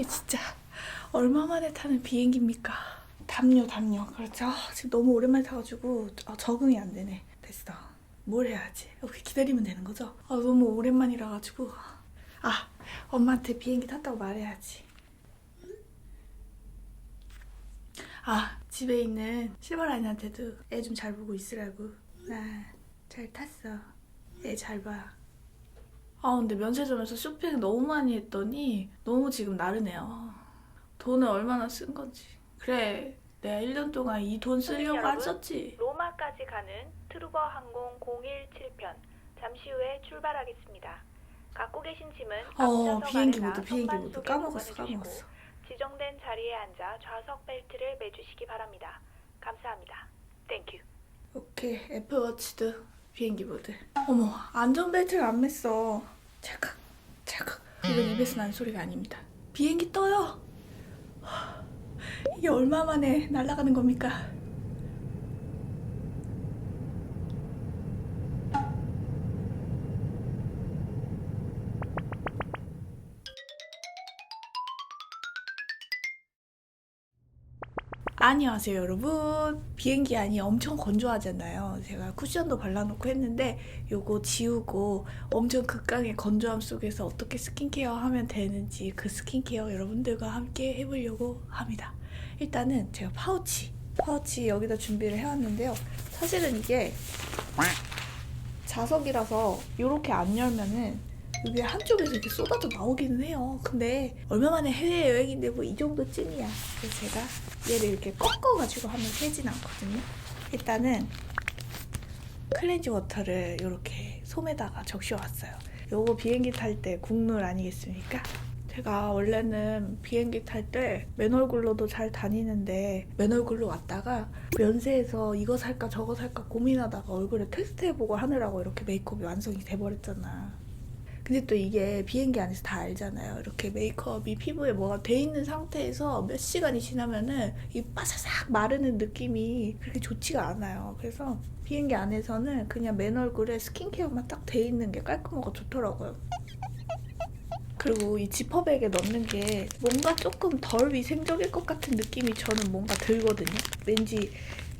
이게 진짜 얼마 만에 타는 비행기입니까? 담요 담요. 그렇죠? 아, 지금 너무 오랜만에 타가지고 아, 적응이 안 되네. 됐어. 뭘 해야지? 이렇게 기다리면 되는 거죠? 아, 너무 오랜만이라 가지고. 아 엄마한테 비행기 탔다고 말해야지. 아 집에 있는 실버라인한테도 애 좀 잘 보고 있으라고. 나잘 탔어. 애 잘 봐 아 근데 면세점에서 쇼핑 너무 많이 했더니 너무 지금 나르네요 돈을 얼마나 쓴 건지 그래 내가 1년 동안 이 돈 쓰려고 여러분. 썼지 로마까지 가는 트루버 항공 017편 잠시 후에 출발하겠습니다. 갖고 계신 짐은 어 비행기 모드 비행기 모드 까먹었어 까먹었어 지정된 자리에 앉아 좌석 벨트를 매주시기 바랍니다. 감사합니다. 땡큐. 오케이 애플워치도 비행기 모드. 어머 안전벨트를 안 맸어. 찰칵 찰칵. 이건 입에서 나는 소리가 아닙니다. 비행기 떠요. 하, 이게 얼마 만에 날아가는 겁니까 안녕하세요 여러분. 비행기 안이 엄청 건조하잖아요. 제가 쿠션도 발라놓고 했는데 요거 지우고 엄청 극강의 건조함 속에서 어떻게 스킨케어 하면 되는지 그 스킨케어 여러분들과 함께 해보려고 합니다. 일단은 제가 파우치 파우치 여기다 준비를 해왔는데요. 사실은 이게 자석이라서 이렇게 안 열면은 이게 한쪽에서 이렇게 쏟아져 나오기는 해요. 근데 얼마 만에 해외여행인데 뭐 이 정도 찐이야. 그래서 제가 얘를 이렇게 꺾어가지고 하면 새진 않거든요. 일단은 클렌징 워터를 이렇게 솜에다가 적셔왔어요. 요거 비행기 탈 때 국룰 아니겠습니까? 제가 원래는 비행기 탈 때 맨얼굴로도 잘 다니는데 맨얼굴로 왔다가 면세에서 이거 살까 저거 살까 고민하다가 얼굴에 테스트해보고 하느라고 이렇게 메이크업이 완성이 돼버렸잖아. 근데 또 이게 비행기 안에서 다 알잖아요. 이렇게 메이크업이 피부에 뭐가 돼 있는 상태에서 몇 시간이 지나면은 이 바사삭 마르는 느낌이 그렇게 좋지가 않아요. 그래서 비행기 안에서는 그냥 맨 얼굴에 스킨케어만 딱 돼 있는 게 깔끔하고 좋더라고요. 그리고 이 지퍼백에 넣는 게 뭔가 조금 덜 위생적일 것 같은 느낌이 저는 뭔가 들거든요. 왠지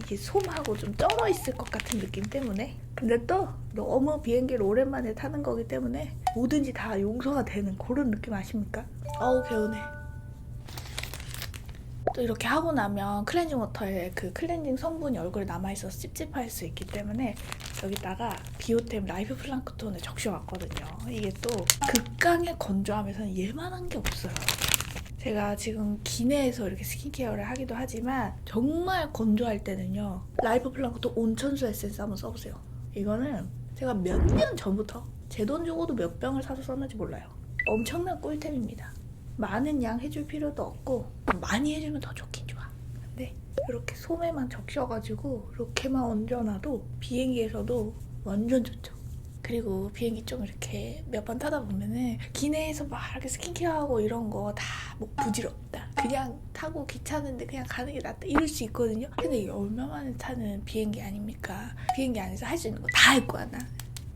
이게 솜하고 좀 쩔어 있을 것 같은 느낌 때문에. 근데 또 너무 비행기를 오랜만에 타는 거기 때문에 뭐든지 다 용서가 되는 그런 느낌 아십니까? 어우 개운해. 또 이렇게 하고 나면 클렌징 워터에 그 클렌징 성분이 얼굴에 남아있어서 찝찝할 수 있기 때문에 여기다가 비오템 라이프 플랑크톤을 적셔왔거든요. 이게 또 극강의 건조함에서는 얘만한 게 없어요. 제가 지금 기내에서 이렇게 스킨케어를 하기도 하지만 정말 건조할 때는요. 라이프 플랑크톤 온천수 에센스 한번 써보세요. 이거는 제가 몇 년 전부터 제 돈 주고도 몇 병을 사서 썼는지 몰라요. 엄청난 꿀템입니다. 많은 양 해줄 필요도 없고 많이 해주면 더 좋긴 좋아. 근데 이렇게 솜에만 적셔가지고 이렇게만 얹어놔도 비행기에서도 완전 좋죠. 그리고 비행기 좀 이렇게 몇 번 타다 보면은 기내에서 막 이렇게 스킨케어하고 이런 거 다 뭐 부질없다. 그냥 타고 귀찮은데 그냥 가는 게 낫다. 이럴 수 있거든요. 근데 이게 얼마 만에 타는 비행기 아닙니까? 비행기 안에서 할 수 있는 거 다 할 거야 나.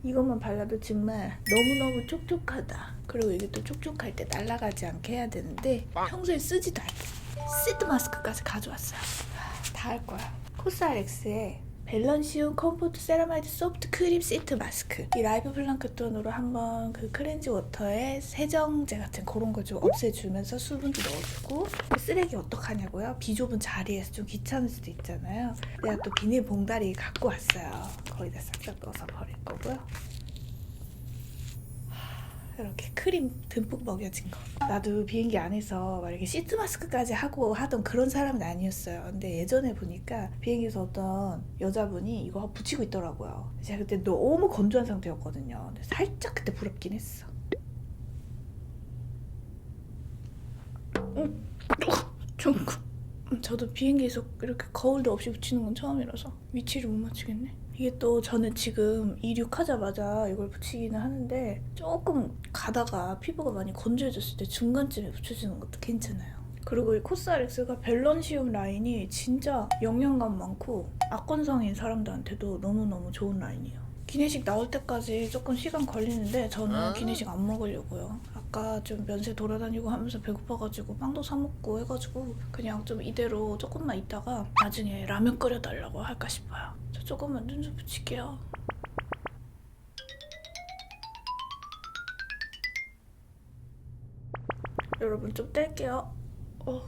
이것만 발라도 정말 너무너무 촉촉하다. 그리고 이게 또 촉촉할 때 날아가지 않게 해야 되는데 평소에 쓰지도 않게 시드 마스크까지 가져왔어요. 다 할 거야. 코스알엑스의 밸런시움 컴포트 세라마이드 소프트 크림 시트 마스크. 이 라이프 플랑크톤으로 한번 그 클렌즈 워터에 세정제 같은 그런 거 좀 없애주면서 수분도 넣어주고 그 쓰레기 어떡하냐고요? 비좁은 자리에서 좀 귀찮을 수도 있잖아요. 내가 또 비닐 봉다리 갖고 왔어요. 거기다 싹싹 넣어서 버릴 거고요 이렇게 크림 듬뿍 먹여진 거. 나도 비행기 안에서 막 이렇게 시트 마스크까지 하고 하던 그런 사람은 아니었어요. 근데 예전에 보니까 비행기에서 어떤 여자분이 이거 붙이고 있더라고요. 제가 그때 너무 건조한 상태였거든요. 살짝 그때 부럽긴 했어. 음, 중국. 음, 저도 비행기에서 이렇게 거울도 없이 붙이는 건 처음이라서 위치를 못 맞추겠네. 이게 또 저는 지금 이륙하자마자 이걸 붙이기는 하는데 조금 가다가 피부가 많이 건조해졌을 때 중간쯤에 붙여주는 것도 괜찮아요. 그리고 이 코스알엑스가 밸런시움 라인이 진짜 영양감 많고 악건성인 사람들한테도 너무너무 좋은 라인이에요. 기내식 나올 때까지 조금 시간 걸리는데 저는 기내식 안 먹으려고요. 아까 좀 면세 돌아다니고 하면서 배고파가지고 빵도 사 먹고 해가지고 그냥 좀 이대로 조금만 있다가 나중에 라면 끓여달라고 할까 싶어요. 저 조금만 눈 좀 붙일게요. 여러분 좀 뗄게요. 어,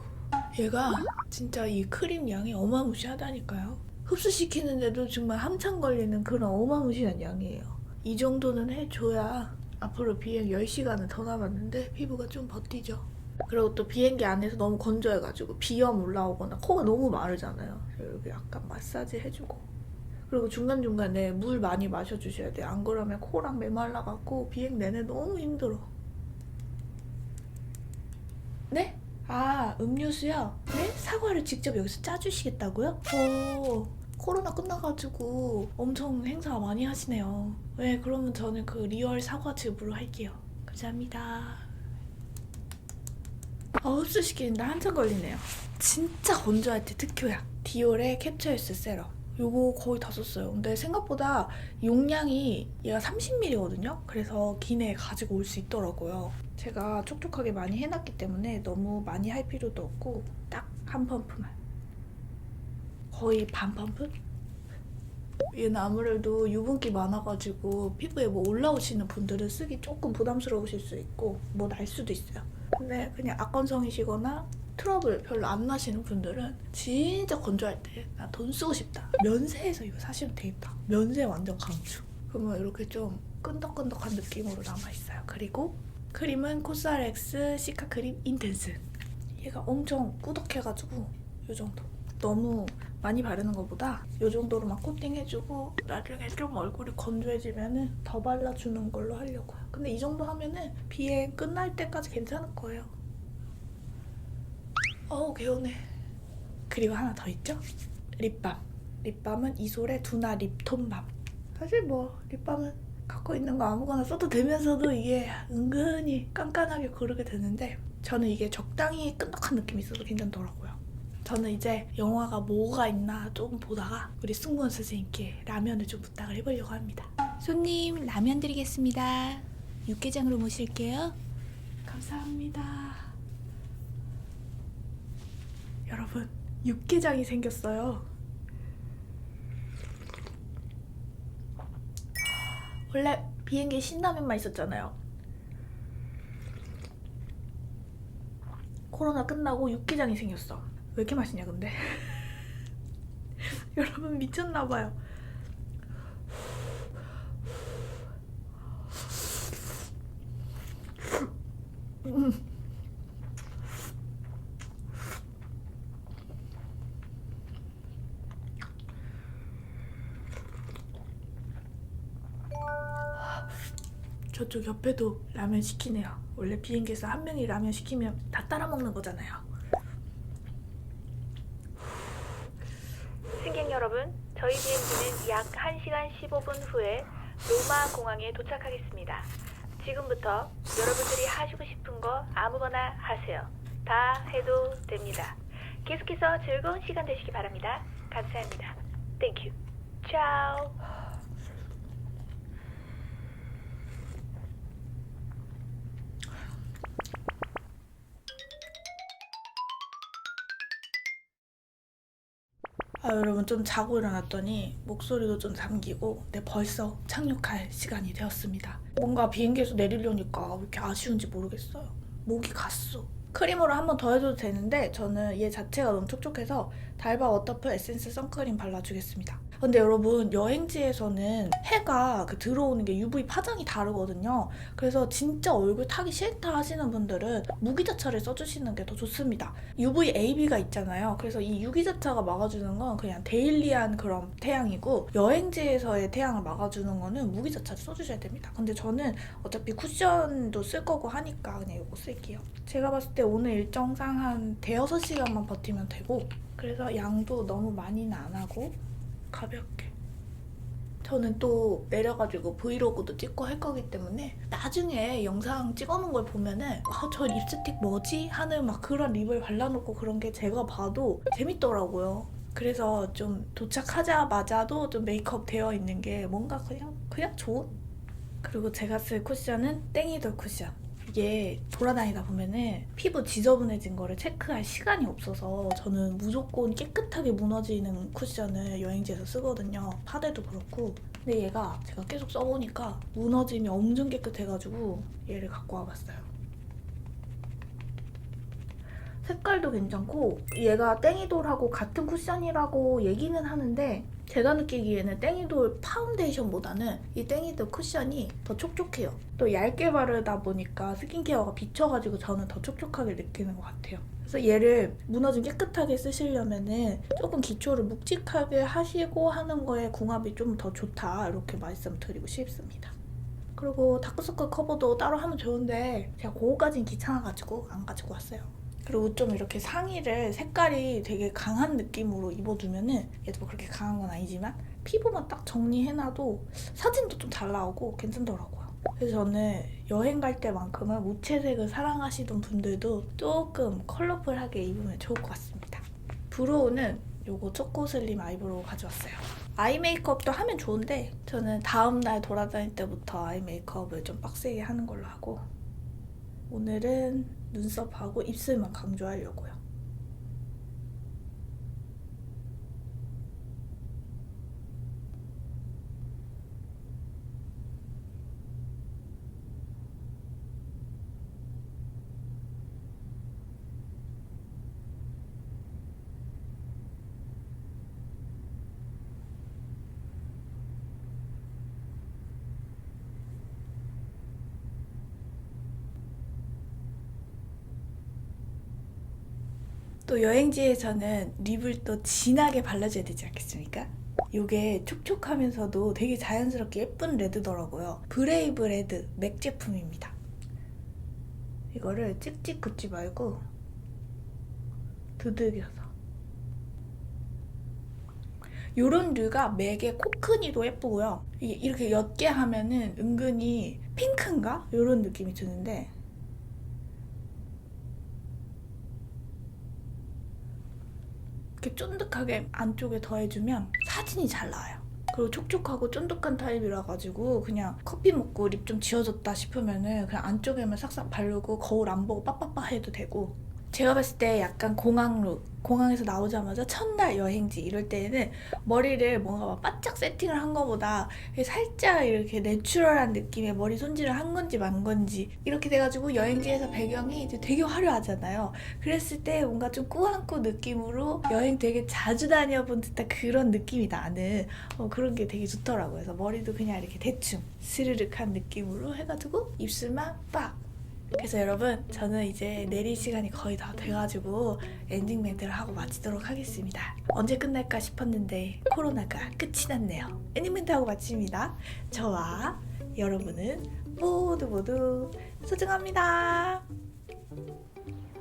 얘가 진짜 이 크림 양이 어마무시하다니까요. 흡수시키는데도 정말 한참 걸리는 그런 어마무시한 양이에요. 이 정도는 해줘야 앞으로 비행 10시간은 더 남았는데 피부가 좀 버티죠. 그리고 또 비행기 안에서 너무 건조해가지고 비염 올라오거나 코가 너무 마르잖아요. 이렇게 약간 마사지 해주고 그리고 중간중간에 물 많이 마셔주셔야 돼요. 안 그러면 코랑 메말라갖고 비행 내내 너무 힘들어. 네? 아, 음료수요? 네? 사과를 직접 여기서 짜주시겠다고요? 오, 코로나 끝나가지고 엄청 행사 많이 하시네요. 네, 그러면 저는 그 리얼 사과 즙으로 할게요. 감사합니다. 어, 흡수시키는데 한참 걸리네요. 진짜 건조할 때 특효약. 디올의 캡처유스 세럼. 요거 거의 다 썼어요. 근데 생각보다 용량이 얘가 30ml거든요. 그래서 기내에 가지고 올 수 있더라고요. 제가 촉촉하게 많이 해놨기 때문에 너무 많이 할 필요도 없고 딱 한 펌프만. 거의 반 펌프? 얘는 아무래도 유분기 많아가지고 피부에 뭐 올라오시는 분들은 쓰기 조금 부담스러우실 수 있고 뭐 날 수도 있어요. 근데 그냥 악건성이시거나 트러블 별로 안 나시는 분들은 진짜 건조할 때 나 돈 쓰고 싶다. 면세에서 이거 사시면 되겠다. 면세 완전 강추. 그러면 이렇게 좀 끈덕끈덕한 느낌으로 남아있어요. 그리고 크림은 코스알엑스 시카 크림 인텐스. 얘가 엄청 꾸덕해가지고 이 정도. 너무 많이 바르는 것보다 이 정도로만 코팅해주고 나중에 좀 얼굴이 건조해지면은 더 발라주는 걸로 하려고요. 근데 이 정도 하면은 비행 끝날 때까지 괜찮을 거예요. 어우 개운해. 그리고 하나 더 있죠? 립밤. 립밤은 이솔의 두나 립톤밤. 사실 뭐 립밤은 갖고 있는 거 아무거나 써도 되면서도 이게 은근히 깐깐하게 고르게 되는데 저는 이게 적당히 끈적한 느낌이 있어서 괜찮더라고요. 저는 이제 영화가 뭐가 있나 좀 보다가 우리 승무원 선생님께 라면을 좀 부탁을 해보려고 합니다. 손님 라면 드리겠습니다. 육개장으로 모실게요. 감사합니다. 여러분, 육개장이 생겼어요. 원래 비행기 신라면만 있었잖아요. 코로나 끝나고 육개장이 생겼어. 왜 이렇게 맛있냐 근데? 여러분 미쳤나봐요. 저쪽 옆에도 라면 시키네요. 원래 비행기에서 한 명이 라면 시키면 다 따라 먹는 거잖아요. 승객 여러분, 저희 비행기는 약 1시간 15분 후에 로마 공항에 도착하겠습니다. 지금부터 여러분들이 하시고 싶은 거 아무거나 하세요. 다 해도 됩니다. 계속해서 즐거운 시간 되시기 바랍니다. 감사합니다. 땡큐. 차 아 여러분 좀 자고 일어났더니 목소리도 좀 잠기고 네 벌써 착륙할 시간이 되었습니다. 뭔가 비행기에서 내리려니까 왜 이렇게 아쉬운지 모르겠어요. 목이 갔어. 크림으로 한 번 더 해줘도 되는데 저는 얘 자체가 너무 촉촉해서 달바 워터풀 에센스 선크림 발라주겠습니다. 근데 여러분 여행지에서는 해가 그 들어오는 게 UV 파장이 다르거든요. 그래서 진짜 얼굴 타기 싫다 하시는 분들은 무기자차를 써주시는 게 더 좋습니다. UVAB가 있잖아요. 그래서 이 유기자차가 막아주는 건 그냥 데일리한 그런 태양이고 여행지에서의 태양을 막아주는 거는 무기자차를 써주셔야 됩니다. 근데 저는 어차피 쿠션도 쓸 거고 하니까 그냥 이거 쓸게요. 제가 봤을 때 오늘 일정상 한 대여섯 시간만 버티면 되고 그래서 양도 너무 많이는 안 하고 가볍게 저는 또 내려가지고 브이로그도 찍고 할 거기 때문에 나중에 영상 찍어놓은 걸 보면은 아, 저 립스틱 뭐지? 하는 막 그런 립을 발라놓고 그런 게 제가 봐도 재밌더라고요. 그래서 좀 도착하자마자도 좀 메이크업 되어 있는 게 뭔가 그냥 그냥 좋은. 그리고 제가 쓸 쿠션은 땡이돌 쿠션. 이게 돌아다니다 보면은 피부 지저분해진 거를 체크할 시간이 없어서 저는 무조건 깨끗하게 무너지는 쿠션을 여행지에서 쓰거든요. 파데도 그렇고. 근데 얘가 제가 계속 써보니까 무너짐이 엄청 깨끗해가지고 얘를 갖고 와봤어요. 색깔도 괜찮고 얘가 땡이돌하고 같은 쿠션이라고 얘기는 하는데 제가 느끼기에는 땡이돌 파운데이션보다는 이 땡이돌 쿠션이 더 촉촉해요. 또 얇게 바르다 보니까 스킨케어가 비쳐가지고 저는 더 촉촉하게 느끼는 것 같아요. 그래서 얘를 무너짐 깨끗하게 쓰시려면은 조금 기초를 묵직하게 하시고 하는 거에 궁합이 좀 더 좋다 이렇게 말씀드리고 싶습니다. 그리고 다크서클 커버도 따로 하면 좋은데 제가 그거까진 귀찮아가지고 안 가지고 왔어요. 그리고 좀 이렇게 상의를 색깔이 되게 강한 느낌으로 입어두면은 얘도 뭐 그렇게 강한 건 아니지만 피부만 딱 정리해놔도 사진도 좀 잘 나오고 괜찮더라고요. 그래서 저는 여행 갈 때만큼은 무채색을 사랑하시던 분들도 조금 컬러풀하게 입으면 좋을 것 같습니다. 브로우는 요거 초코슬림 아이브로우 가져왔어요. 아이 메이크업도 하면 좋은데 저는 다음날 돌아다닐 때부터 아이 메이크업을 좀 빡세게 하는 걸로 하고 오늘은 눈썹하고 입술만 강조하려고요. 또 여행지에서는 립을 또 진하게 발라줘야 되지 않겠습니까? 이게 촉촉하면서도 되게 자연스럽게 예쁜 레드더라고요. 브레이브 레드 맥 제품입니다. 이거를 찍찍 긋지 말고 두들겨서 요런 류가 맥의 코크니도 예쁘고요. 이렇게 옅게 하면은 은근히 핑크인가? 요런 느낌이 드는데 이렇게 쫀득하게 안쪽에 더해주면 사진이 잘 나와요. 그리고 촉촉하고 쫀득한 타입이라 가지고 그냥 커피 먹고 립 좀 지워졌다 싶으면은 그냥 안쪽에만 싹싹 바르고 거울 안 보고 빠빠빠 해도 되고 제가 봤을 때 약간 공항 룩 공항에서 나오자마자 첫날 여행지 이럴 때에는 머리를 뭔가 막 바짝 세팅을 한 거보다 살짝 이렇게 내추럴한 느낌의 머리 손질을 한 건지 만 건지 이렇게 돼가지고 여행지에서 배경이 이제 되게 화려하잖아요. 그랬을 때 뭔가 좀 꾸안꾸 느낌으로 여행 되게 자주 다녀본 듯한 그런 느낌이 나는 어, 그런 게 되게 좋더라고요. 그래서 머리도 그냥 이렇게 대충 스르륵한 느낌으로 해가지고 입술만 빡 그래서 여러분 저는 이제 내릴 시간이 거의 다 돼가지고 엔딩 멘트를 하고 마치도록 하겠습니다. 언제 끝날까 싶었는데 코로나가 끝이 났네요. 엔딩 멘트 하고 마칩니다. 저와 여러분은 모두 모두 소중합니다.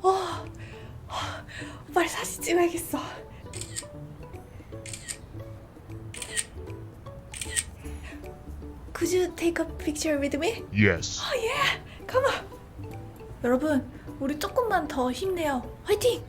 어, 어, 빨리 사진 찍어야겠어. Could you take a picture with me? Yes. Come on. 여러분, 우리 조금만 더 힘내요. 화이팅!